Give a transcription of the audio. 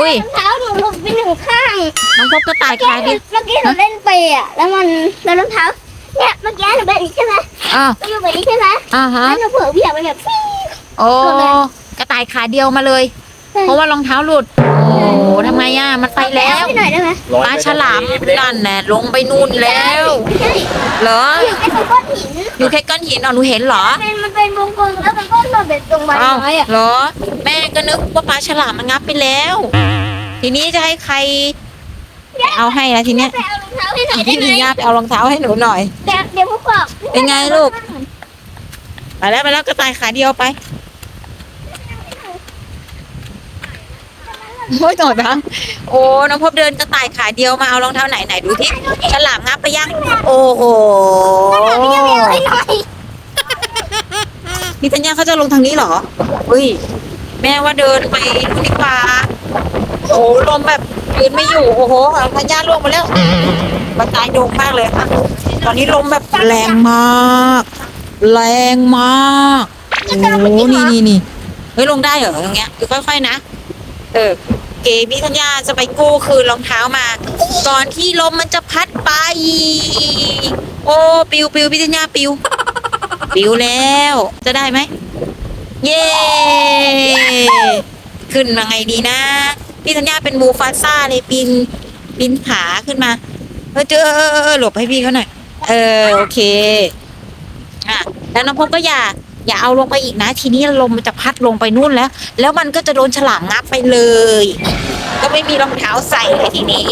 อุ้ยรองเท้าหนูหลุดไปหนึ่งข้างน้องพบกระต่ายเมื่อขากี้เดียวเมื่อกี้หนูเล่นไปอะ แล้วมันแล้วรองเท้า เนี่ยเมื่อกี้หนูเป็นอย่างนี้ใช่ไหมอ้าวมันอยู่แบบนี้ใช่ไหมอ่าฮะ แล้วหนูเผลอเบี่ยงไปแบบฟี่โอ้หลุดเลย กระต่ายขาเดียวมาเลย ใช่เพราะว่ารองเท้าหลุด โอ้ทำไมอะ มันไปแล้ว เอาให้หน่อยได้ไหมปลาฉลามนั่นแน่ลงไปนู่นแล้วไม่ใช่เหรออยู่แค่ตรงก้อนหิน อยู่แค่ก้อนหินอ๋อหนูเห็นเหรอเป็นมันเป็นวงกลมแล้วมันก็หล่นเป็นตรงใบอ้าวไม้อะเหรอ แม่ก็นึกว่าปลาฉลามมันงับไปแล้ว ทีนี้จะให้ใคร เอาให้ละทีเนี้ยไปเอารองเท้าให้หน่อยได้พี่ไหมมีญาไปเอารองเท้าให้หนูหน่อย เดี๋ยวเดี๋ยวพวกบอกเป็นไงลูก ไปแล้วไปแล้วกระต่ายขาเดียวไปโอ้ยหน่อยบ้างโอ้น้องพบเดินกระต่ายขาเดียวมาเอารองเท้าไหนไหนดูที่ฉลามงับไปยัง โอ้โห พี่เอาให้หน่อย นี่ธัญญาเขาจะลงทางนี้เหรอเฮ้ย แม่ว่าเดินไปนู่นดีกว่าโอ้ลมแบบยืนไม่อยู่โอ้โหธัญญาล่วงมาแล้วบันไดโด่งมากเลยค่ะตอนนี้ลมแบบแรงมาก แรงมากโอ้โหนี่นี่นี่เฮ้ยลงได้เหรออย่างเงี้ยคือค่อยๆนะเออเก๋พี่ธัญญาจะไปกู้คืนรองเท้ามา ก่อนที่ลมมันจะพัดไป โอ้ปิวปิวพี่ธัญญาปิว ปิวแล้ว จะได้ไหม เย้ ขึ้นมาไงดีนะ พี่ธัญญาเป็นมูฟาซ่าเลยปีนปีนผาขึ้นมา เออเจอหลบให้พี่เขาหน่อย เออ โอเค อะ แล้วน้องพบก็อย่าอย่าเอาลงไปอีกนะ ทีนี้ลมมันจะพัดลงไปนู่นแล้ว แล้วมันก็จะโดนฉลามงับไปเลย ก็ไม่มีรองเท้าใส่เลยทีนี้